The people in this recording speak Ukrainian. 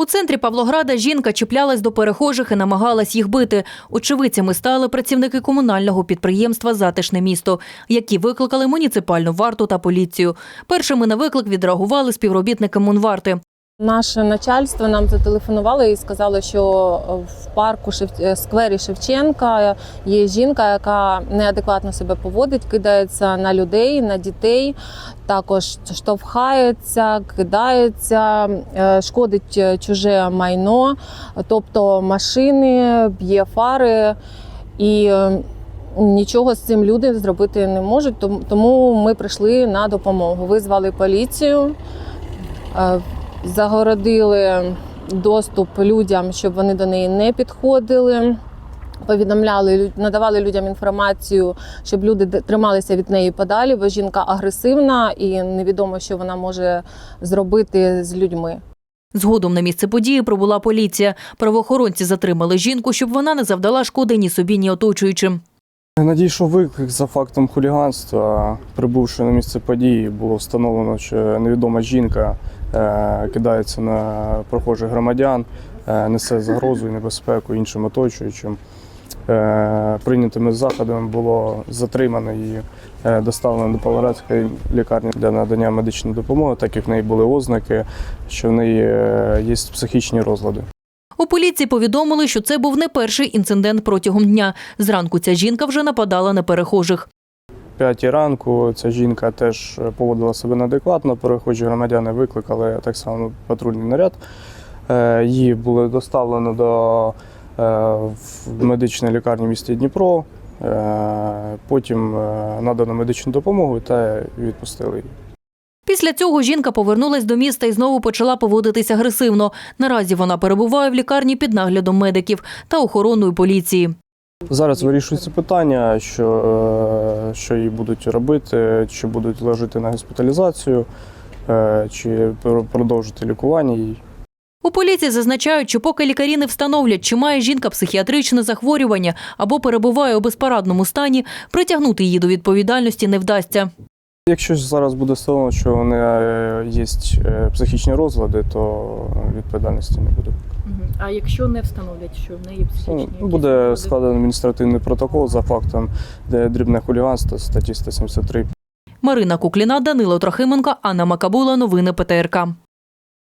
У центрі Павлограда жінка чіплялась до перехожих і намагалась їх бити. Очевидцями стали працівники комунального підприємства Затишне місто, які викликали муніципальну варту та поліцію. Першими на виклик відреагували співробітники Мунварти. Наше начальство нам зателефонувало і сказали, що в парку е, сквері Шевченка є жінка, яка неадекватно себе поводить, кидається на людей, на дітей, також штовхається, кидається, е, шкодить е, чуже майно, тобто машини, б'є фари і. Нічого з цим люди зробити не можуть, тому- ми прийшли на допомогу. Визвали поліцію, загородили доступ людям, щоб вони до неї не підходили. Повідомляли, надавали людям інформацію, щоб люди трималися від неї подалі, бо жінка агресивна і невідомо, що вона може зробити з людьми. Згодом на місце події прибула поліція. Правоохоронці затримали жінку, щоб вона не завдала шкоди ні собі, ні оточуючим. Надійшов виклик за фактом хуліганства. Прибувши на місце події, було встановлено, що невідома жінка е, кидається на прохожих громадян, е, несе загрозу і небезпеку іншим оточуючим. Е, Прийнятими заходами було затримано е, доставлено до Павлоградської лікарні для надання медичної допомоги, так як в неї були ознаки, що в неї є психічні розлади. У поліції повідомили, що це був не перший інцидент протягом дня. Зранку ця жінка вже нападала на перехожих. п'ятій ранку ця жінка теж поводила себе неадекватно. Перехожі громадяни викликали так само патрульний наряд. Е, Її було доставлено до е, медичної лікарні в місті Дніпро. Е, Потім е, надано медичну допомогу та відпустили її. Після цього жінка повернулась до міста і знову почала поводитись агресивно. Наразі вона перебуває в лікарні під наглядом медиків та охороною поліції. Зараз вирішується питання, що, е, що їй будуть робити, чи будуть ложити на госпіталізацію, е, чи продовжити лікування їй. У поліції зазначають, що поки лікарі не встановлять, чи має жінка психіатричне захворювання або перебуває у безпарадному стані, притягнути її до відповідальності не вдасться. Якщо ж зараз буде встановлено, що в неї є е, психічні розлади, то відповідальності не буде. А якщо не встановлять, що в неї Ну, Буде складено адміністративний протокол за фактом де дрібне хуліганство статті 173 Марина Кукліна, Данило Трохименко, Анна Макабула. Новини ПТРК.